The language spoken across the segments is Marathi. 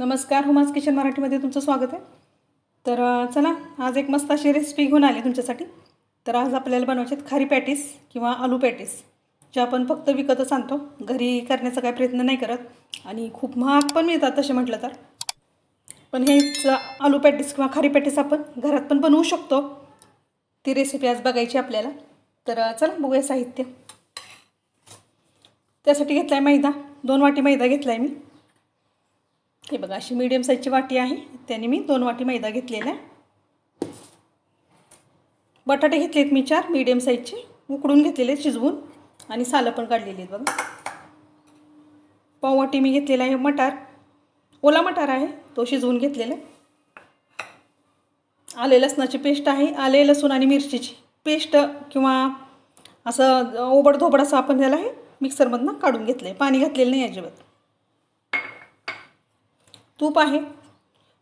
नमस्कार हुमास किचन मराठीमध्ये तुमचं स्वागत आहे. तर चला आज एक मस्त अशी रेसिपी घेऊन आली तुमच्यासाठी. तर आज आपल्याला बनवायचे आहेत खारी पॅटीस किंवा आलू पॅटीस जे आपण फक्त विकतच आणतो. घरी करण्याचा काही प्रयत्न नाही करत आणि खूप महाग पण मिळतात तसे म्हटलं तर. पण हेच आलू पॅटीस किंवा खारी पॅटीस आपण घरात पण बनवू शकतो. ती रेसिपी आज बघायची आपल्याला. तर चला बघूया साहित्य. त्यासाठी घेतला आहे मैदा. दोन वाटी मैदा घेतला आहे मी. हे बघा अशी मीडियम साईजची वाटी आहे. त्याने मी दोन वाटी मैदा घेतलेला आहे बटाटे घेतले आहेत मी चार मीडियम साईजचे उकडून घेतलेले आहेत शिजवून. आणि सालं पण काढलेली आहेत बघा. पाव वाटी मी घेतलेला आहे मटार. ओला मटार आहे तो शिजवून घेतलेला आले लसणाची पेस्ट आहे. आले लसूण आणि मिरचीची पेस्ट किंवा असं ओबडधोबड असं आपण त्याला हे मिक्सरमधनं काढून घेतलं आहे पाणी घातलेलं नाही अजिबात. तूप आहे.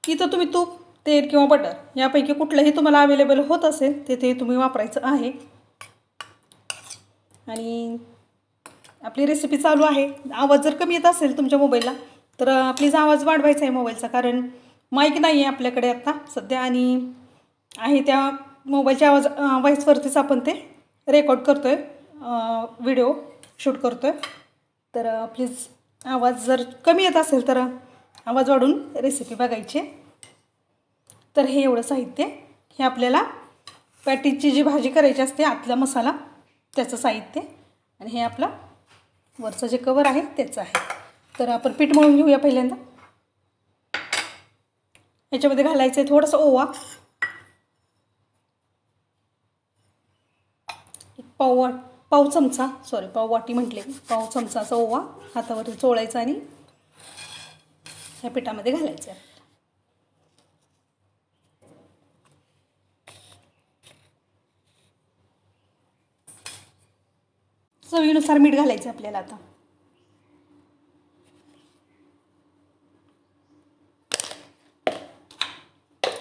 इथं तुम्ही तूप तेल किंवा बटर यापैकी कुठलंही तुम्हाला अवेलेबल होत असेल तेथे तुम्ही वापरायचं आहे. आणि आपली रेसिपी चालू आहे. आवाज जर कमी येत असेल तुमच्या मोबाईलला तर प्लीज आवाज वाढवायचा आहे मोबाईलचा कारण माईक नाही आहे आपल्याकडे आत्ता सध्या आणि आहे त्या मोबाईलच्या आवाज व्हॉईसवरतीच आपण ते रेकॉर्ड करतो आहे व्हिडिओ शूट करतो आहे तर प्लीज आवाज जर कमी येत असेल तर आवाज वाढून रेसिपी बघायची. आहे. तर हे एवढं साहित्य हे आपल्याला पॅटीची जी भाजी करायची असते आतला मसाला त्याचं साहित्य आणि हे आपलं वरचं जे कवर आहे त्याचं आहे. तर आपण पीठ मळून घेऊया पहिल्यांदा. याच्यामध्ये घालायचं आहे थोडंसं ओवा. पाव वाट पाव चमचा सॉरी पाव वाटी म्हटले पाव चमचाचा ओवा हातावरती चोळायचा आणि ह्या पिठामध्ये घालायचं. आहे चवीनुसार मीठ घालायचं आपल्याला आता.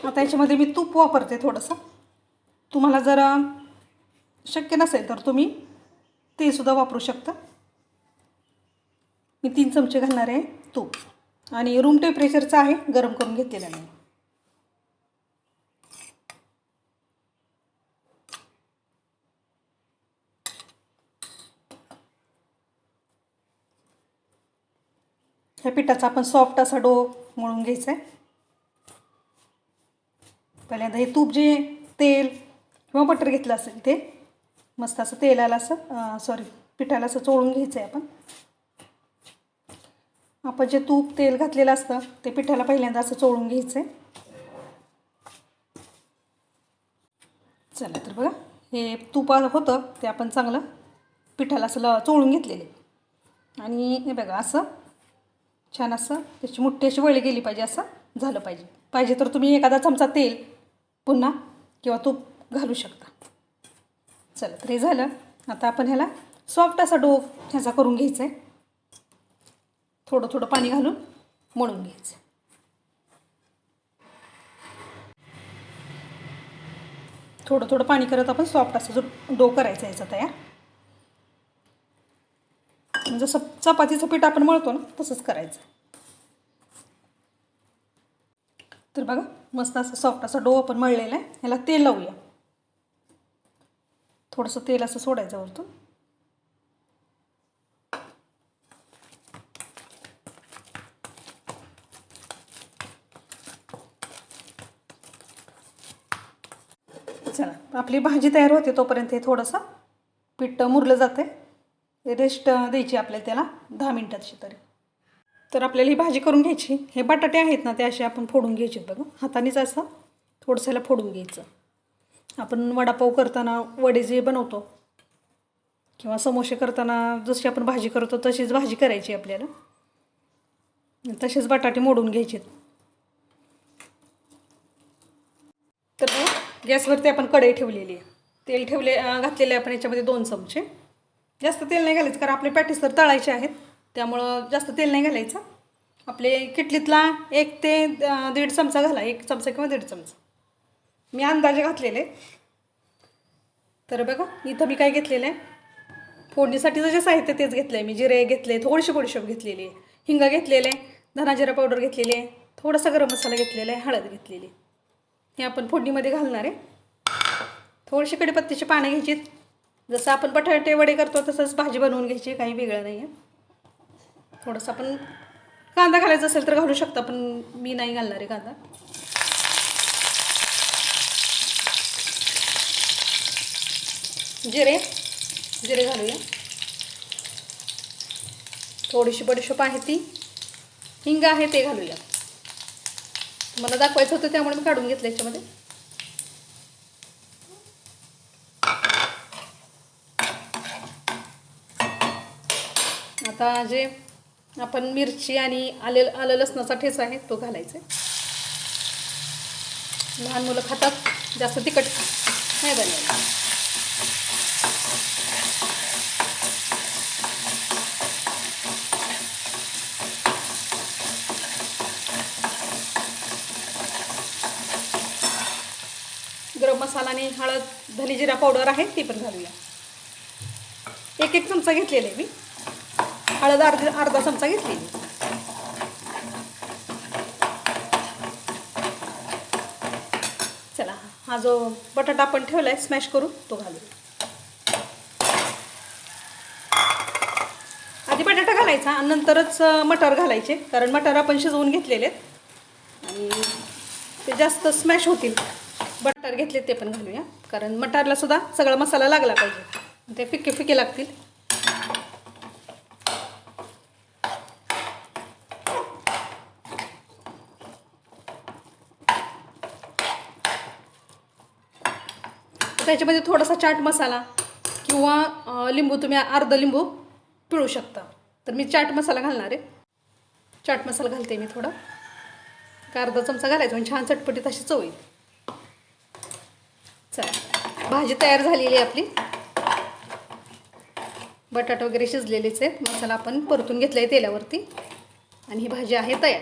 आता याच्यामध्ये मी तूप वापरते थोडंसं. तुम्हाला जर शक्य नसेल तर तुम्ही ते सुद्धा वापरू शकता. मी तीन चमचे घालणार आहे तूप. आणि रूम टेम्परेचरचं आहे गरम करून घेतलेला मी ह्या पिठाचा आपण सॉफ्ट असा डो मळून घ्यायचा आहे. पहिल्यांदा हे तूप जे तेल किंवा बटर घेतलं असेल ते मस्त असं तेलाला असं सॉरी पिठाला असं चोळून घ्यायचं आहे आपण. आपण जे तूप तेल घातलेलं असतं ते पिठाला पहिल्यांदा असं चोळून घ्यायचं आहे चला तर बघा हे तूप होतं ते आपण चांगलं पिठाला असं ल चोळून घेतलेले आणि हे बघा असं छान असं त्याची मोठी अशी वळी गेली पाहिजे असं झालं पाहिजे. पाहिजे तर तुम्ही एखादा चमचा तेल पुन्हा किंवा तूप घालू शकता. चला तर हे झालं. आता आपण ह्याला सॉफ्ट असा डो ह्याचा करून घ्यायचा आहे थोडं थोडं पाणी घालून मळून घ्यायचं. थोडं थोडं पाणी करत आपण सॉफ्ट असं जो डो करायचा याचा तयार. म्हणजे जसं चपातीचं पीठ आपण मळतो ना तसंच करायचं. तर बघा मस्त असं सॉफ्ट असा डो आपण मळलेला आहे. ह्याला तेल लावूया. थोडंसं तेल असं सोडायचं वरतून चला आपली भाजी तयार होते तोपर्यंत हे थोडंसं पीठ मुरलं जातं. आहे रेस्ट द्यायची आपल्याला त्याला दहा मिनटाची तरी. तर आपल्याला ही भाजी करून घ्यायची. हे बटाटे आहेत ना ते असे आपण फोडून घ्यायचे बघा. हातानेच असं थोडंसं फोडून घ्यायचं. आपण वडापाव करताना वडे जे बनवतो किंवा समोसे करताना जशी आपण भाजी करतो तशीच भाजी करायची आपल्याला. तसेच बटाटे मोडून घ्यायचे तर गॅसवरती आपण कढई ठेवलेली आहे. तेल ठेवले घातलेले आपण याच्यामध्ये दोन चमचे. जास्त तेल नाही घालायचं कारण आपले पॅटीस तर तळायचे आहेत. त्यामुळं जास्त तेल नाही घालायचं. आपले किटलीतला एक ते दीड चमचा घाला. एक चमचा किंवा दीड चमचा. मी अंदाजे घातलेले. तर बघा इथं मी काय घेतलेलं आहे. फोडणीसाठीचं जे साहित्य तेच घेतलं आहे मी जिरे घेतले थोडीशी बडीशोप घेतलेली आहे. हिंग घेतलेले धना जिरा पावडर घेतलेली आहे. थोडासा गरम मसाला घेतलेला आहे हळद घेतलेली हे आपण फोडणीमध्ये घालणार आहे. थोडीशी कडीपत्त्याची पानं घ्यायची जसं आपण बटाटे वडे करतो तसंच भाजी बनवून घ्यायची काही वेगळं नाही आहे थोडंसं आपण कांदा घालायचा असेल तर घालू शकता पण मी नाही घालणार आहे कांदा. जिरे जिरे घालूया. थोडीशी बडीशोप आहे ती. हिंग आहे ते घालूया. मला दाखवायचं होतं त्यामुळे मी काढून घेतलं याच्यामध्ये. आता जे आपण मिरची आणि आले आलं लसणाचा ठेचा आहे तो घालायचा आहे. लहान मुलं खातात जास्त तिखट नाही बनवायला गरम मसाला आणि हळद धनी जिरा पावडर आहे ती पण घालूया. एक एक चमचा घेतलेला आहे मी. हळद अर्धा अर्धा चमचा घेतलेली चला हा जो बटाटा आपण ठेवला आहे स्मॅश करून तो घालूया. आधी बटाटा घालायचा आणि नंतरच मटर मटार घालायचे कारण मटार आपण शिजवून घेतलेले आहेत. आणि ते जास्त स्मॅश होतील. बटार घेतले ते पण घालूया. कारण मटारला सुद्धा सगळा मसाला लागला पाहिजे. ते फिके फिके लागतील. त्याच्यामध्ये थोडासा चाट मसाला किंवा लिंबू तुम्ही अर्ध लिंबू पिळू शकता. तर मी चाट मसाला घालणार आहे. चाट मसाला घालते मी थोडा. अर्धा चमचा घालायचा म्हणजे छान चटपटीत अशी चव येईल. भाजी तयार झालेली आहे आपली. बटाट वगैरे शिजलेलेच आहेत. मसाला आपण परतून घेतला आहे तेलावरती. आणि ही भाजी आहे तयार.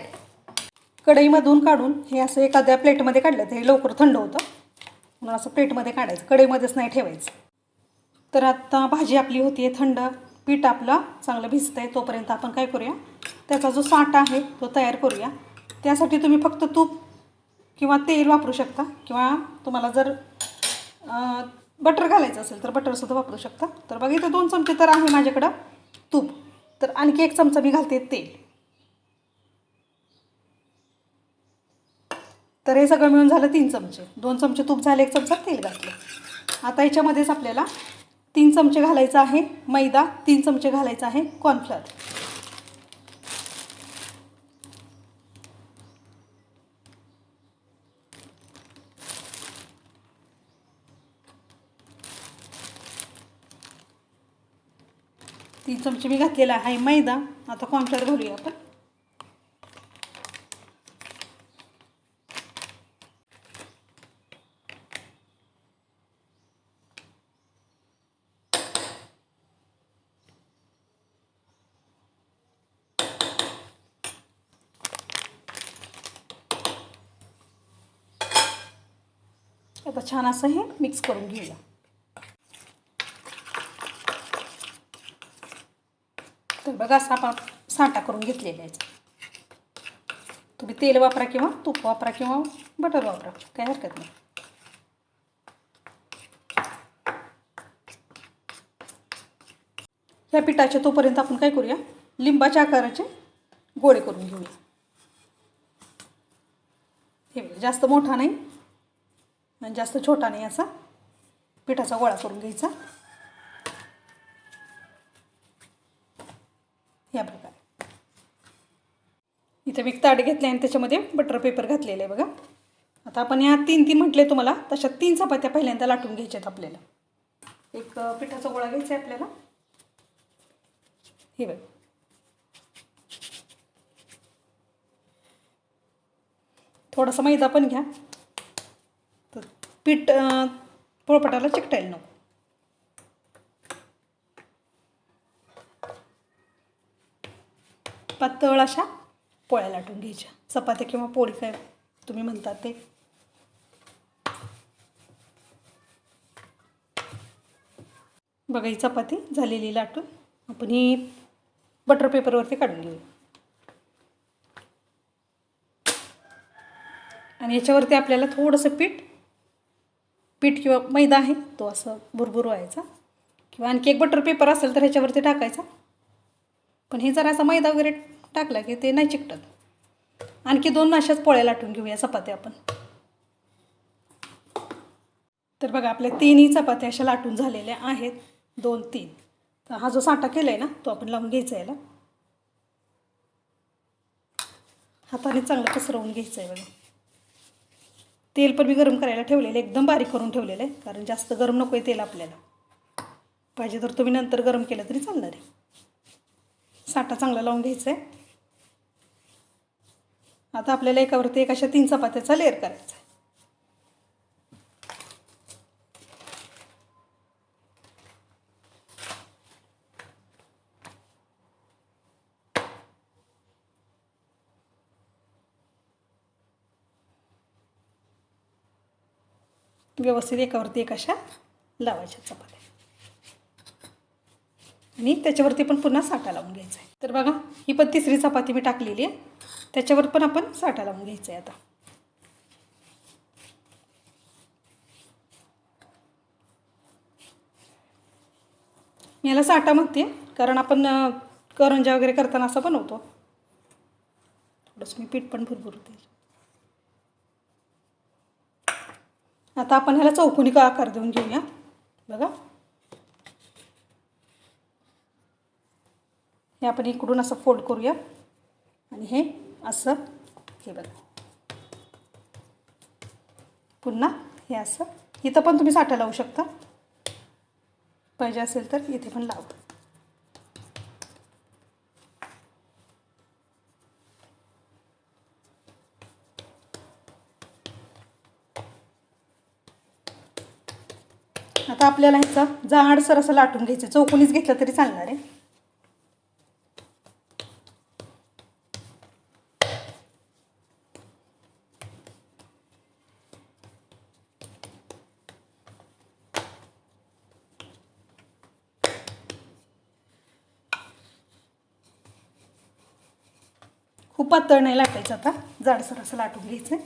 कढईमधून काढून हे असं एखाद्या प्लेटमध्ये काढलं तर हे लवकर थंड होतं. म्हणून असं प्लेटमध्ये काढायचं. कढईमध्येच नाही ठेवायचं. तर आता भाजी आपली होती आहे थंड. पीठ आपलं चांगलं भिजतं आहे तोपर्यंत आपण काय करूया? त्याचा जो साठा आहे तो तयार करूया. त्यासाठी तुम्ही फक्त तूप किंवा तेल वापरू शकता. किंवा तुम्हाला जर बटर घालायचं असेल तर बटरसुद्धा वापरू शकता. तर बघा इथं दोन चमचे तर आहे माझ्याकडं. तूप. तर आणखी एक चमचा मी घालते तेल. तर हे सगळं मिळून झालं तीन चमचे. दोन चमचे तूप झाले एक चमचा तेल घातलं. आता याच्यामध्येच आपल्याला तीन चमचे घालायचं आहे मैदा तीन चमचे घालायचं आहे कॉर्नफ्लॉवर तीन चमचे मी घातलेला आहे मैदा. आता कॉर्नफ्लोअर घालूया आपण? आता छान असं हे मिक्स करून घेऊया. बघा असा आपण साठा करून घेतलेला आहे तुम्ही तेल वापरा किंवा तूप वापरा किंवा बटर वापरा काही हरकत नाही. ह्या पिठाच्या तोपर्यंत आपण काय करूया? लिंबाच्या आकाराचे गोळे करून घेऊया. हे जास्त मोठा नाही आणि जास्त छोटा नाही असा पिठाचा गोळा करून घ्यायचा या प्रकारे इथं ताट घेतले आणि त्याच्यामध्ये बटर पेपर घातलेलं आहे बघा. आता आपण या तीन तीन म्हटले तुम्हाला तशा तीन चपात्या पहिल्यांदा लाटून घ्यायच्यात आपल्याला. एक पिठाचा गोळा घ्यायचा आहे आपल्याला. हे बघ. थोडासा मैदा पण घ्या. तर पीठ पोळपटाला चिकटायला नको. पातळ अशा पोळ्या लाटून घ्यायच्या. चपात्या किंवा पोळी काय तुम्ही म्हणता ते. बघा ही चपाती झालेली लाटून आपण ही बटर पेपरवरती काढून घेऊ आणि याच्यावरती आपल्याला थोडंसं पीठ पीठ किंवा मैदा आहे तो असं भुरभुर व्हायचा किंवा आणखी एक बटर पेपर असेल तर ह्याच्यावरती टाकायचा. पण हे जरा असा मैदा वगैरे टाकला की ते नाही चिकटत. आणखी दोन अशाच पोळ्या लाटून घेऊया चपात्या आपण. तर बघा आपल्या तिन्ही चपात्या अशा लाटून झालेल्या आहेत. दोन तीन. तर हा जो साठा केला आहे ना तो आपण लावून घ्यायचा याला. हाताने चांगलं पसरवून घ्यायचं आहे बघा. तेल पण मी गरम करायला ठेवलेलं आहे एकदम बारीक करून ठेवलेलं आहे कारण जास्त गरम नको आहे तेल आपल्याला. पाहिजे तर तुम्ही नंतर गरम केलं तरी चालणार आहे. साठा चांगला लावून घ्यायचा आहे आता आपल्याला एकावरती एक अशा तीन चपात्याचा लेअर करायचा आहे व्यवस्थित एकावरती एक अशा लावायच्या चपात्या. आणि त्याच्यावरती पण पुन्हा साठा लावून घ्यायचा आहे. तर बघा ही पण तिसरी चपाती मी टाकलेली आहे. त्याच्यावर पण आपण साठा लावून घ्यायचा आहे आता. मी याला साठा म्हणते कारण आपण करंजा वगैरे करताना असं बनवतो. थोडंसं मी पीठ पण भरभरते. आता आपण ह्याला चौकोनी का आकार देऊन घेऊया. बघा. हे आपण इकडून असं फोल्ड करूया. आणि हे असं. हे बघा. पुन्हा हे असं. इथं पण तुम्ही साठा लावू शकता. पाहिजे असेल तर इथे पण लावा. आता आपल्याला ह्याचा जाडसर असं लाटून घ्यायचं. चौकोनीच घेतलं तरी चालणार आहे. पातळ नाही लाटायचं आता. जाडसर असं लाटून घ्यायचं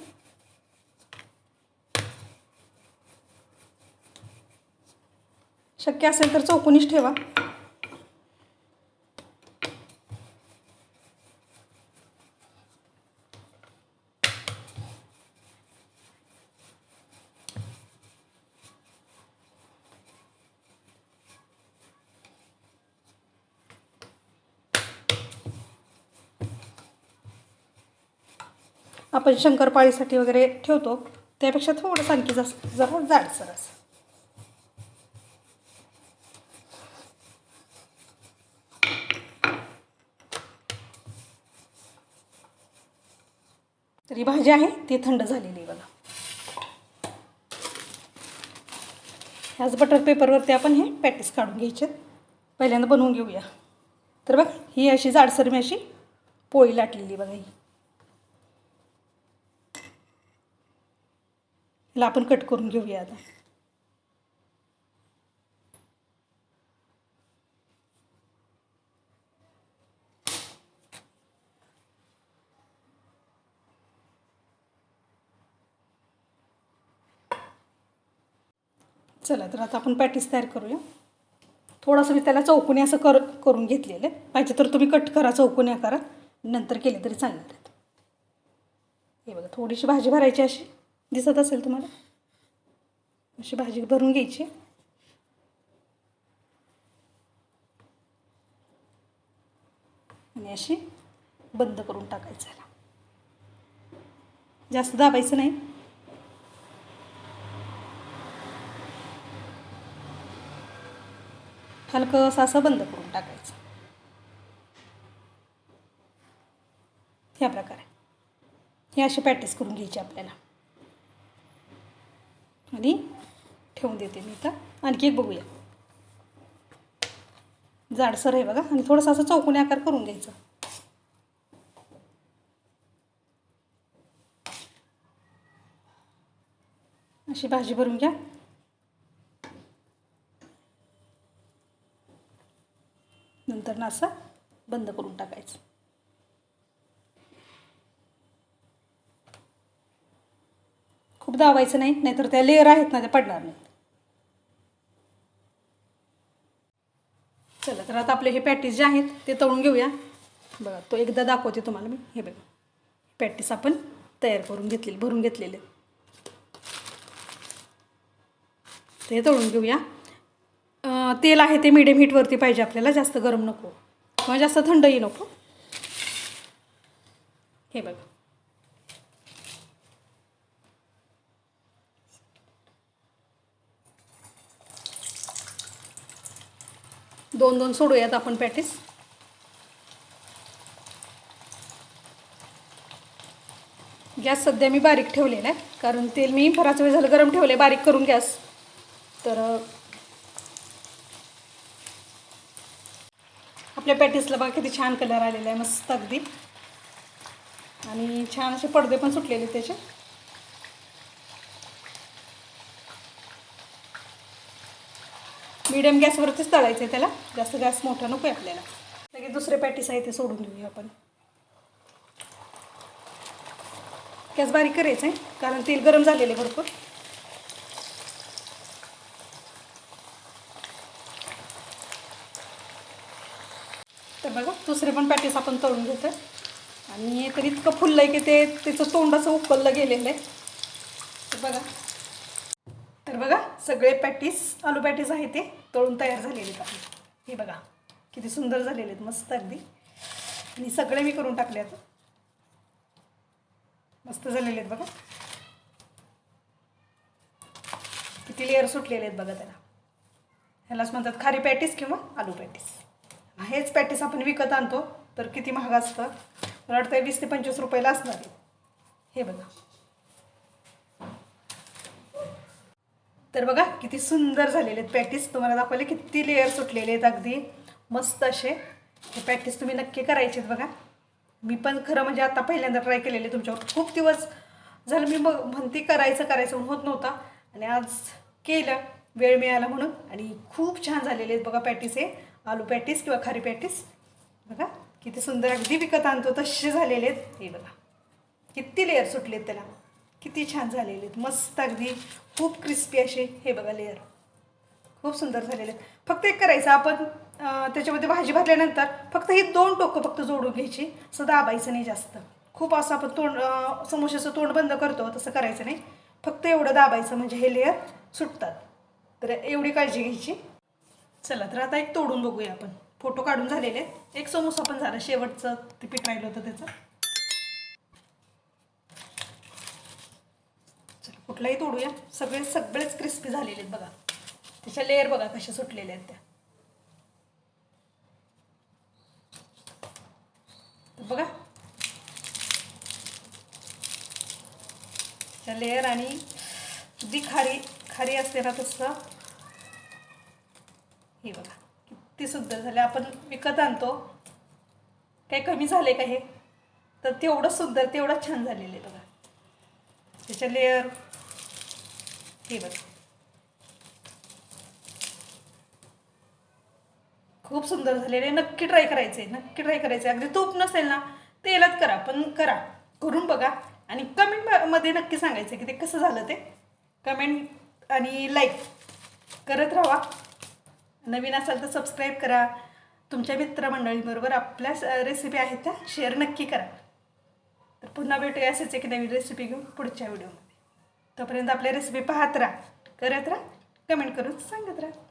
शक्य असेल तर चौकोनीच ठेवा. आपण शंकरपाळीसाठी वगैरे ठेवतो. त्यापेक्षा थोडंसं आणखी जास्त जरा जाडसर असं. तरी भाजी आहे ती थंड झालेली आहे बघा. ह्याच बटर पेपरवरती आपण हे पॅटीस काढून घ्यायचे. पहिल्यांदा बनवून घेऊया. तर बघ ही अशी जाडसर मी अशी पोळी लाटलेली बघा ही. ला आपण कट करून घेऊया आता. चला तर आता आपण पॅटीस तयार करूया. थोडंसं मी त्याला चौकोनी असं कर करून घेतलेलं आहे. पाहिजे तर तुम्ही कट करा चौकोनी करा. नंतर केले तरी चालणार आहेत. हे बघा थोडीशी भाजी भरायची अशी. दिसत असेल तुम्हाला? अशी भाजी भरून घ्यायची. आणि अशी बंद करून टाकायचं जास्त दाबायचं नाही. हलकं असं असं बंद करून टाकायचं. ह्या प्रकारे. हे अशी प्रॅक्टिस करून घ्यायची आपल्याला. आणि ठेवून देते मी तर आणखी एक बघूया. जाडसर आहे बघा. आणि थोडंसं असं चौकोनी आकार करून घ्यायचं. अशी भाजी भरून घ्या. नंतर ना असं बंद करून टाकायचं. खूप दाबायचं नाही नाहीतर त्या लेअर आहेत ना त्या पडणार नाहीत. चला तर आता आपले हे पॅटीस जे आहेत ते तळून घेऊया. बघा तो एकदा दाखवते तुम्हाला मी. हे बघा. पॅटीस आपण तयार करून घेतलेले भरून घेतलेले. ते तळून घेऊया. तेल आहे ते मिडियम हीटवरती पाहिजे आपल्याला जास्त गरम नको. किंवा जास्त थंडही नको. हे बघा. दोन दोन सोडूयात आपण पॅटीस. गॅस सध्या मी बारीक ठेवलेला आहे कारण तेल मी बराच वेळ झालं गरम ठेवले बारीक करून गॅस. तर आपल्या पॅटीसला बघा किती छान कलर आलेला आहे मस्त अगदी. आणि छान असे पडदे पण सुटलेले त्याचे. मिडियम गॅसवरतीच तळायचं आहे त्याला. जास्त गॅस मोठा नको आहे आपल्याला. लगेच दुसरे पॅटीस आहे ते सोडून देऊया आपण. गॅस बारीक करायचं आहे कारण तेल गरम झालेलं आहे भरपूर. तर बघा दुसरे पण पॅटीस आपण तळून घेतो आणि तर इतकं फुललं आहे की ते त्याचं तोंडाचं उकललं गेलेलं आहे. तर बघा बघा सगळे पॅटीस आलू पॅटीस आहे ते तळून तयार झालेले आहेत. आपले हे बघा किती सुंदर झालेले आहेत मस्त अगदी. आणि सगळे मी करून टाकले आता. मस्त झालेले आहेत बघा. किती लेअर सुटलेले आहेत बघा त्याला. ह्यालाच म्हणतात खारी पॅटीस किंवा आलू पॅटीस. हेच पॅटीस आपण विकत आणतो तर किती महाग असतं? मला वाटतं वीस ते पंचवीस रुपयाला असणार आहे. हे बघा. तर बघा किती सुंदर झालेले आहेत पॅटीस तुम्हाला दाखवले किती लेअर सुटलेले आहेत अगदी. मस्त असे. हे पॅटीस तुम्ही नक्की करायचे आहेत बघा. मी पण खरं म्हणजे आता पहिल्यांदा ट्राय केलेले तुमच्यावर. खूप दिवस झालं मी मग म्हणते करायचं करायचं म्हणून होत नव्हता. आणि आज केलं. वेळ मिळाला म्हणून. आणि खूप छान झालेले आहेत बघा पॅटीस हे. आलू पॅटीस किंवा खारी पॅटीस बघा किती सुंदर अगदी विकत आणतो तसे झालेले आहेत. हे बघा. किती लेअर सुटले आहेत त्याला. किती छान झालेले आहेत. मस्त अगदी खूप क्रिस्पी असे हे बघा लेअर खूप सुंदर झालेले आहेत. फक्त एक करायचं आपण त्याच्यामध्ये भाजी भरल्यानंतर फक्त ही दोन टोकं फक्त जोडून घ्यायची. असं दाबायचं नाही जास्त. खूप असं आपण तोंड समोशाचं तोंड बंद करतो तसं करायचं नाही. फक्त एवढं दाबायचं म्हणजे हे लेअर सुटतात. तर एवढी काळजी घ्यायची. चला तर आता एक तोडून बघूया आपण. फोटो काढून झालेले आहेत. एक समोसा पण झाला शेवटचं ते पीठ राहिलं होतं त्याचं. कुठलाही तोडूया. सगळे सगळेच क्रिस्पी झालेले आहेत बघा. त्याच्या लेअर बघा कशा सुटलेल्या आहेत त्या. बघा. त्या लेअर आणि जी खारी खारी असते ना तसं. हे बघा. किती सुंदर झाले. आपण विकत आणतो. काही कमी झाले का हे? तर तेवढं सुंदर तेवढं छान झालेलं आहे बघा. त्याच्या लेअर हे बघा खूप सुंदर झालेले नक्की ट्राय करायचे नक्की ट्राय करायचे. अगदी तूप नसेल ना तेलात करा पण करा. करून बघा. आणि कमेंटमध्ये नक्की सांगायचं की ते कसं झालं ते. कमेंट आणि लाईक करत राहा. नवीन असाल तर सबस्क्राईब करा. तुमच्या मित्रमंडळीबरोबर आपल्या रेसिपी आहेत त्या शेअर नक्की करा. तर पुन्हा भेटूया असेच एक नवीन रेसिपी घेऊन पुढच्या व्हिडिओमध्ये तोपर्यंत आपल्या रेसिपी पाहत राहा. करत राहा. कमेंट करून सांगत राहा.